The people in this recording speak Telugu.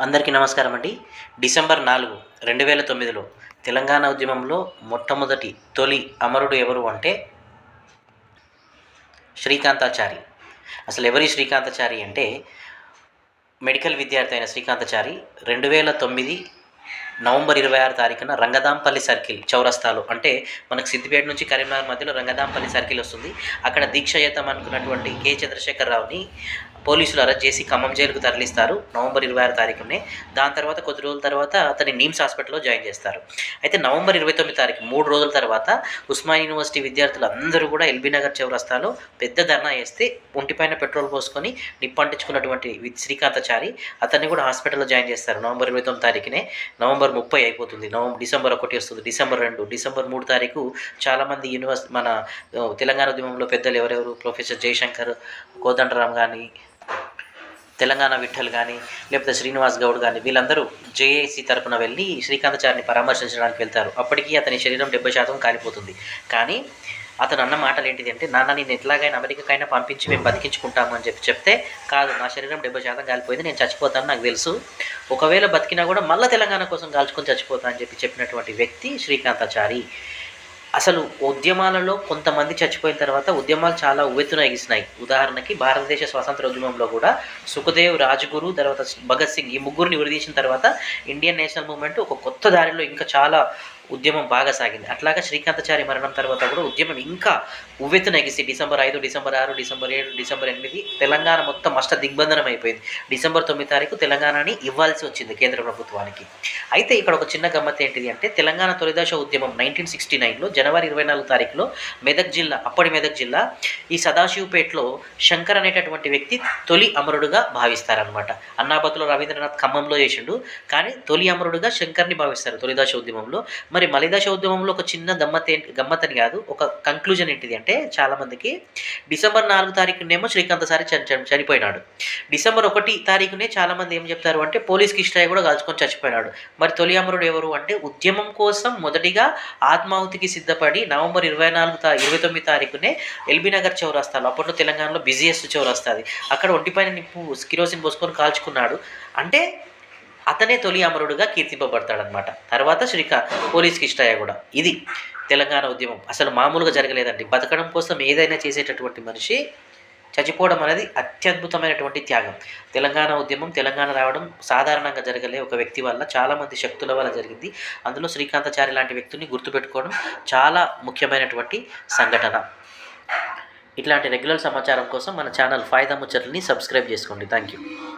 అందరికీ నమస్కారం అండి. డిసెంబర్ నాలుగు రెండు వేల తొమ్మిదిలో తెలంగాణ ఉద్యమంలో మొట్టమొదటి తొలి అమరుడు ఎవరు అంటే శ్రీకాంతాచారి. అసలు ఎవరి శ్రీకాంతాచారి అంటే మెడికల్ విద్యార్థి అయిన శ్రీకాంతాచారి రెండు వేల తొమ్మిది నవంబర్ ఇరవై ఆరు తారీఖున రంగదాంపల్లి సర్కిల్ చౌరస్తాలో అంటే మనకు సిద్దిపేట నుంచి కరీంనగర్ మధ్యలో రంగదాంపల్లి సర్కిల్ వస్తుంది. అక్కడ దీక్ష చేద్దాం అనుకున్నటువంటి కె చంద్రశేఖరరావుని పోలీసులు అరెస్ట్ చేసి ఖమ్మం జైలుకు తరలిస్తారు. నవంబర్ ఇరవై ఆరు తారీఖునే. దాని తర్వాత కొద్ది రోజుల తర్వాత అతని నిమ్స్ హాస్పిటల్లో జాయిన్ చేస్తారు. అయితే నవంబర్ ఇరవై తొమ్మిది తారీఖు మూడు రోజుల తర్వాత ఉస్మాన్ యూనివర్సిటీ విద్యార్థులు అందరూ కూడా ఎల్బీ నగర్ చౌరస్తాలో పెద్ద ధర్నా వేస్తే ఒంటిపైన పెట్రోల్ పోసుకొని నిప్పంటించుకున్నటువంటి వి- శ్రీకాంతాచారి అతన్ని కూడా హాస్పిటల్లో జాయిన్ చేస్తారు నవంబర్ ఇరవై తొమ్మిది తారీఖునే. నవంబర్ ముప్పై అయిపోతుంది. నవంబర్ డిసెంబర్ ఒకటి వస్తుంది. డిసెంబర్ రెండు డిసెంబర్ మూడు తారీఖు చాలామంది యూనివర్సిటీ మన తెలంగాణ ఉద్యమంలో పెద్దలు ఎవరెవరు? ప్రొఫెసర్ జయశంకర్ కోదండరామ్ కానీ తెలంగాణ విఠల్ కానీ లేకపోతే శ్రీనివాస్ గౌడ్ కానీ వీళ్ళందరూ జేఏసీ తరపున వెళ్ళి శ్రీకాంతచారిని పరామర్శించడానికి వెళ్తారు. అప్పటికీ అతని శరీరం డెబ్బై శాతం కాలిపోతుంది. కానీ అతను అన్న మాటలు ఏంటిది అంటే నాన్న నేను ఎట్లాగైనా అమెరికాకైనా పంపించి మేము బతికించుకుంటాము అని చెప్పి చెప్తే కాదు నా శరీరం డెబ్బై శాతం కాలిపోయింది నేను చచ్చిపోతాను నాకు తెలుసు. ఒకవేళ బతికినా కూడా మళ్ళీ తెలంగాణ కోసం కాల్చుకొని చచ్చిపోతాను అని చెప్పి చెప్పినటువంటి వ్యక్తి శ్రీకాంతాచారి. అసలు ఉద్యమాలలో కొంతమంది చచ్చిపోయిన తర్వాత ఉద్యమాలు చాలా ఉవ్వెత్తున ఎగిసినాయి. ఉదాహరణకి భారతదేశ స్వాతంత్ర ఉద్యమంలో కూడా సుఖదేవ్ రాజ్గురు తర్వాత భగత్ సింగ్ ఈ ముగ్గురిని విడదీసిన తర్వాత ఇండియన్ నేషనల్ మూవ్మెంట్ ఒక కొత్త దారిలో ఇంకా చాలా ఉద్యమం బాగా సాగింది. అట్లాగా శ్రీకాంతాచారి మరణం తర్వాత కూడా ఉద్యమం ఇంకా ఉవ్వెత్తున నగిసి డిసెంబర్ ఐదు డిసెంబర్ ఆరు డిసెంబర్ ఏడు డిసెంబర్ ఎనిమిది తెలంగాణ మొత్తం అష్ట దిగ్బంధనం అయిపోయింది డిసెంబర్ తొమ్మిది తారీఖు తెలంగాణని ఇవ్వాల్సి వచ్చింది కేంద్ర ప్రభుత్వానికి. అయితే ఇక్కడ ఒక చిన్న గమ్మత్ ఏంటిది అంటే తెలంగాణ తొలిదశ ఉద్యమం నైన్టీన్ సిక్స్టీ నైన్లో జనవరి ఇరవై నాలుగు తారీఖులో మెదక్ జిల్లా అప్పటి మెదక్ జిల్లా ఈ సదాశివపేటలో శంకర్ అనేటటువంటి వ్యక్తి తొలి అమరుడుగా భావిస్తారనమాట అన్నాపతిలో రవీంద్రనాథ్ ఖమ్మంలో చేసిండు. కానీ తొలి అమరుడుగా శంకర్ని భావిస్తారు తొలిదశ ఉద్యమంలో. మరి మలిదశ ఉద్యమంలో ఒక చిన్న గమ్మత్ ఏంటి గమ్మత్ అని కాదు ఒక కంక్లూజన్ ఏంటిది అంటే చాలామందికి డిసెంబర్ నాలుగు తారీఖునేమో శ్రీకాంత్ సారి చని చనిపోయినాడు. డిసెంబర్ ఒకటి తారీఖునే చాలామంది ఏం చెప్తారు అంటే పోలీస్ కిష్టాయి కూడా కాల్చుకొని చచ్చిపోయినాడు. మరి తొలి అమరుడు ఎవరు అంటే ఉద్యమం కోసం మొదటిగా ఆత్మాహుతికి సిద్ధపడి నవంబర్ ఇరవై నాలుగు తా ఇరవై తొమ్మిది తారీఖునే ఎల్బీ నగర్ చౌరస్తాలో అప్పట్లో తెలంగాణలో బిజియెస్ట్ చౌరస్తాది. అక్కడ ఒంటిపైన నిప్పు కిరోసిన్ పోసుకొని కాల్చుకున్నాడు. అంటే అతనే తొలి అమరుడుగా కీర్తింపబడతాడనమాట తర్వాత శ్రీకా పోలీస్ కిష్టయ్య కూడా. ఇది తెలంగాణ ఉద్యమం. అసలు మామూలుగా జరగలేదండి. బతకడం కోసం ఏదైనా చేసేటటువంటి మనిషి చచ్చిపోవడం అనేది అత్యద్భుతమైనటువంటి త్యాగం. తెలంగాణ ఉద్యమం తెలంగాణ రావడం సాధారణంగా జరగలే ఒక వ్యక్తి వల్ల చాలామంది శక్తుల వల్ల జరిగింది. అందులో శ్రీకాంతాచారి లాంటి వ్యక్తిని గుర్తుపెట్టుకోవడం చాలా ముఖ్యమైనటువంటి సంఘటన. ఇట్లాంటి రెగ్యులర్ సమాచారం కోసం మన ఛానల్ ఫాయిదా ముచ్చట్లని సబ్స్క్రైబ్ చేసుకోండి. Thank you